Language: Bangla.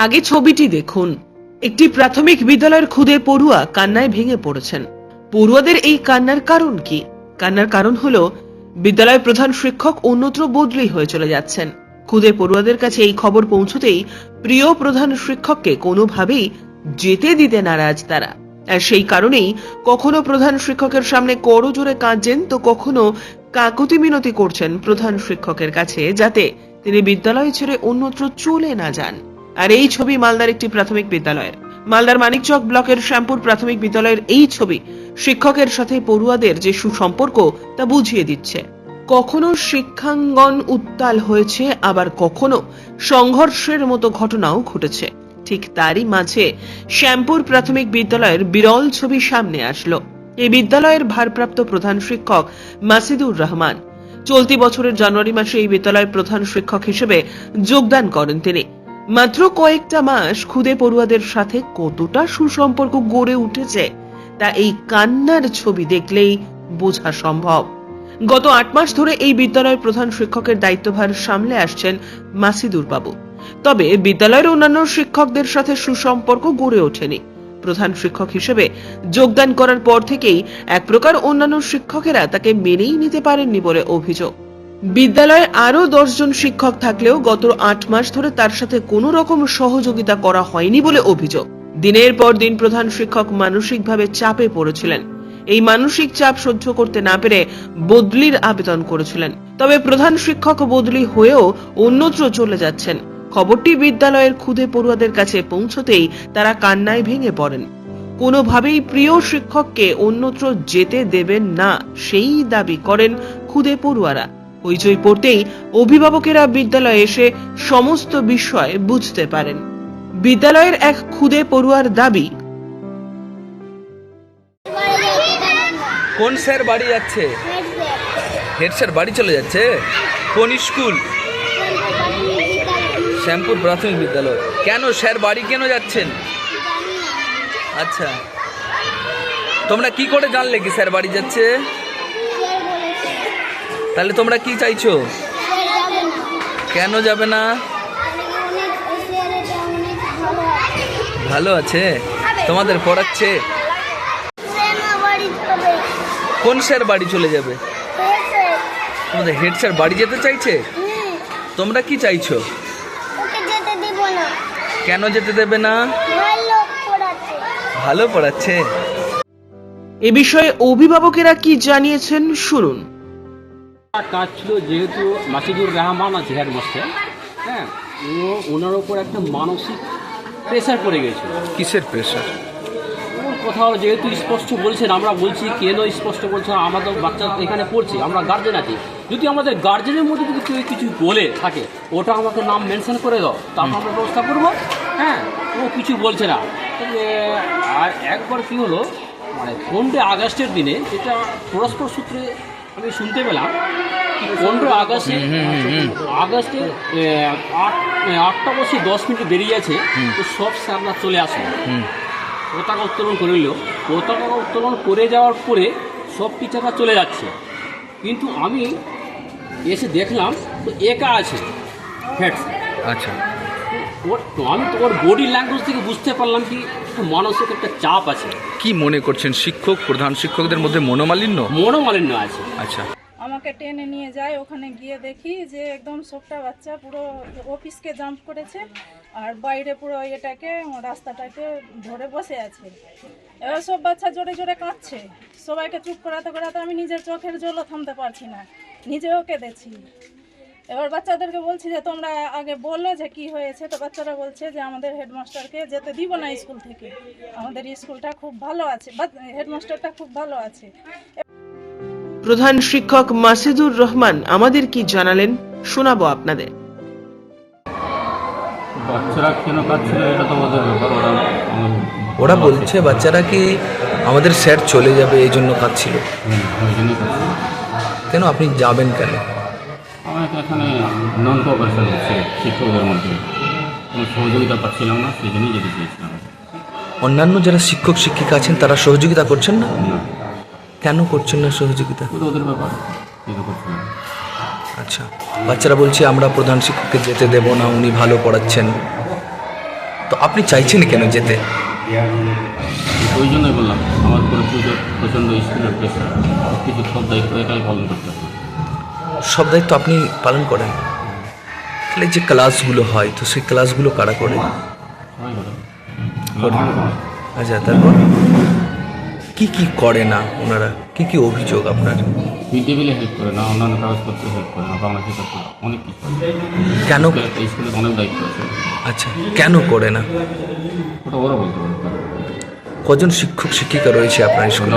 আগে ছবিটি দেখুন। একটি প্রাথমিক বিদ্যালয়ের খুদে পড়ুয়া কান্নায় ভেঙে পড়েছেন। পড়ুয়াদের এই কান্নার কারণ কি? কান্নার কারণ হলো, বিদ্যালয়ের প্রধান শিক্ষক অন্যত্র বদলি হয়ে চলে যাচ্ছেন। খুদে পড়ুয়াদের কাছে এই খবর পৌঁছতেই প্রিয় প্রধান শিক্ষককে কোনোভাবেই যেতে দিতে নারাজ তারা। আর সেই কারণেই কখনো প্রধান শিক্ষকের সামনে করজোরে কাঁদছেন তো কখনো কাকুতি মিনতি করছেন প্রধান শিক্ষকের কাছে, যাতে তিনি বিদ্যালয় ছেড়ে অন্যত্র চলে না যান। আর এই ছবি মালদার একটি প্রাথমিক বিদ্যালয়ের। মালদার মানিকচক ব্লকের শ্যামপুর প্রাথমিক বিদ্যালয়ের এই ছবি শিক্ষকের সাথে পড়ুয়াদের যে সুসম্পর্ক, তা বুঝিয়ে দিচ্ছে। কখনো শিক্ষাঙ্গন উত্তাল হয়েছে, আবার কখনো সংঘর্ষের মতো ঘটনাও ঘটেছে। ঠিক তারই মাঝে শ্যামপুর প্রাথমিক বিদ্যালয়ের বিরল ছবি সামনে আসলো। এই বিদ্যালয়ের ভারপ্রাপ্ত প্রধান শিক্ষক মাসিদুর রহমান। চলতি বছরের জানুয়ারি মাসে এই বিদ্যালয়ের প্রধান শিক্ষক হিসেবে যোগদান করেন তিনি। মাত্র কয়েকটা মাস খুদে পড়ুয়াদের সাথে কতটা সুসম্পর্ক গড়ে উঠেছে, তা এই কান্নার ছবি দেখলেই বোঝা সম্ভব। গত আট মাস ধরে এই বিদ্যালয়ের প্রধান শিক্ষকের দায়িত্বভার সামলে আসছেন মাসিদুর বাবু। তবে বিদ্যালয়ের অন্যান্য শিক্ষকদের সাথে সুসম্পর্ক গড়ে ওঠেনি। প্রধান শিক্ষক হিসেবে যোগদান করার পর থেকেই এক প্রকার অন্যান্য শিক্ষকেরা তাকে মেনেই নিতে পারেননি বলে অভিযোগ। বিদ্যালয়ে আরও দশজন শিক্ষক থাকলেও গত আট মাস ধরে তার সাথে কোনো রকম সহযোগিতা করা হয়নি বলে অভিযোগ। দিনের পর দিন প্রধান শিক্ষক মানসিকভাবে চাপে পড়েছিলেন। এই মানসিক চাপ সহ্য করতে না পেরে বদলির আবেদন করেছিলেন। তবে প্রধান শিক্ষক বদলি হয়েও অন্যত্র চলে যাচ্ছেন। খবরটি বিদ্যালয়ের খুদে পড়ুয়াদের কাছে পৌঁছতেই তারা কান্নায় ভেঙে পড়েন। কোনোভাবেই প্রিয় শিক্ষককে অন্যত্র যেতে দেবেন না, সেই দাবি করেন খুদে পড়ুয়ারা। হইচই পড়তেই অভিভাবকেরা বিদ্যালয়ে এসে সমস্ত বিষয় বুঝতে পারেন। বিদ্যালয়ের এক খুদে পড়ুয়ার দাবি, কোন স্যার বাড়ি যাচ্ছে? হেড স্যার বাড়ি চলে যাচ্ছে? কোন স্কুল? শ্যামপুর প্রাথমিক বিদ্যালয়। কেন স্যার বাড়ি কেন যাচ্ছেন? আচ্ছা। তোমরা কি করে জানলে কি স্যার বাড়ি যাচ্ছে? তাহলে তোমরা কি চাইছো? কেন যাবে না? ভালো আছে? তোমাদের পড়াচ্ছে? কোন স্যার বাড়ি চলে যাবে? তোমাদের হেড স্যার বাড়ি যেতে চাইছে? তোমরা কি চাইছো? কেন যেতে দেবে না? ভালো পড়াচ্ছে। এ বিষয়ে অভিভাবকেরা কি জানিয়েছেন শুনুন। কাজ ছিল যেহেতু মাসিদুর রহমান আছে হেডমাস্টার হ্যাঁ ও ওনার ওপর একটা মানসিক প্রেশার পড়ে গেছিল কিসের প্রেশার ওর কোথাও যেহেতু স্পষ্ট বলছেন আমরা বলছি কেন স্পষ্ট বলছে আমাদের বাচ্চা এখানে পড়ছে আমরা গার্জেন আছি। যদি আমাদের গার্জেনের মধ্যে যদি কেউ কিছু বলে থাকে ওটা আমাকে নাম মেনশন করে দাও তারপর আমরা ব্যবস্থা করব। হ্যাঁ ও কিছু বলছে না। আর একবার কি হলো মানে পনেরোই আগস্টের দিনে যেটা পরস্পর সূত্রে আমি শুনতে পেলাম পনেরো আগস্টে আগস্টে আট আটটা বসে দশ মিনিট বেরিয়ে আছে তো সব স্যাররা চলে আসে পতাকা উত্তোলন করে করিল পতাকা উত্তোলন করে যাওয়ার পরে সব টিচাররা চলে যাচ্ছে। কিন্তু আমি এসে দেখলাম তো একা আছে। হেড আচ্ছা। ওর আমি তো ওর বডি ল্যাঙ্গুয়েজ থেকে বুঝতে পারলাম কি একটু মানসিক একটা চাপ আছে। কি মনে করছেন শিক্ষক প্রধান শিক্ষকদের মধ্যে মনোমালিন্য? মনোমালিন্য আছে। আচ্ছা। আমাকে টেনে নিয়ে যায় ওখানে গিয়ে দেখি যে একদম সবটা বাচ্চা পুরো অফিসকে জাম্প করেছে আর বাইরে পুরো এটাকে রাস্তাটাকে ধরে বসে আছে। এবার সব বাচ্চা জোরে জোরে কাঁদছে। সবাইকে চুপ করাতে করাতে আমি নিজের চোখের জলও থামতে পারছি না। নিজেও কেঁদেছি। এবার বাচ্চাদেরকে বলছি যে তোমরা আগে বলল যে কি হয়েছে। তো বাচ্চারা বলছে যে আমাদের হেডমাস্টারকে যেতে দিব না স্কুল থেকে। আমাদের স্কুলটা খুব ভালো আছে হেডমাস্টারটা খুব ভালো আছে। প্রধান শিক্ষক মাসিদুর রহমান আমাদের কি জানালেন শোনাবো আপনাদের। বাচ্চারা কেন কাঁদছিল এটা তো আমাদের ব্যাপার ওরা ওরা বলছে বাচ্চারা কি আমাদের স্যার চলে যাবে এই জন্য কাঁদছিল। কেন আপনি যাবেন কেন? আমার এখানে নন কোঅপারেশন হচ্ছে শিক্ষকদের মধ্যে। কোনো সহযোগিতা পাচ্ছিলাম না সেই জন্যই যেতে চেয়েছিলাম। অন্যান্য যারা শিক্ষক শিক্ষিকা আছেন তারা সহযোগিতা করছেন না? কেন করছেন না সহযোগিতা? ওদের ব্যাপার আচ্ছা বাচ্চারা বলছে আমরা প্রধান শিক্ষককে যেতে দেব না উনি ভালো পড়াচ্ছেন। তো আপনি চাইছেন কেন যেতে? ওই জন্যই বললাম আমার পুজো প্রচণ্ড স্কুলের প্রেশার কিছু সব দায়িত্ব একাই পালন করতে হবে। সব দায়িত্ব আপনি পালন করেন। তাহলে যে ক্লাসগুলো হয় তো সেই ক্লাসগুলো কারা করে? আচ্ছা তারপর? কি কি করে না ওনারা? কি কি অভিযোগ আপনার? মিড ডে মিলে হেল্প করে না অন্যান্য কাগজপত্রে হেল্প করে না বাংলা শেখাতে অনেক কিছু। কেন? একটা স্কুলে অনেক দায়িত্ব আছে। আচ্ছা কেন করে না? ওটা ওরা বলতে পারে। কজন শিক্ষক শিক্ষিকা রয়েছে আপনার স্কুলে।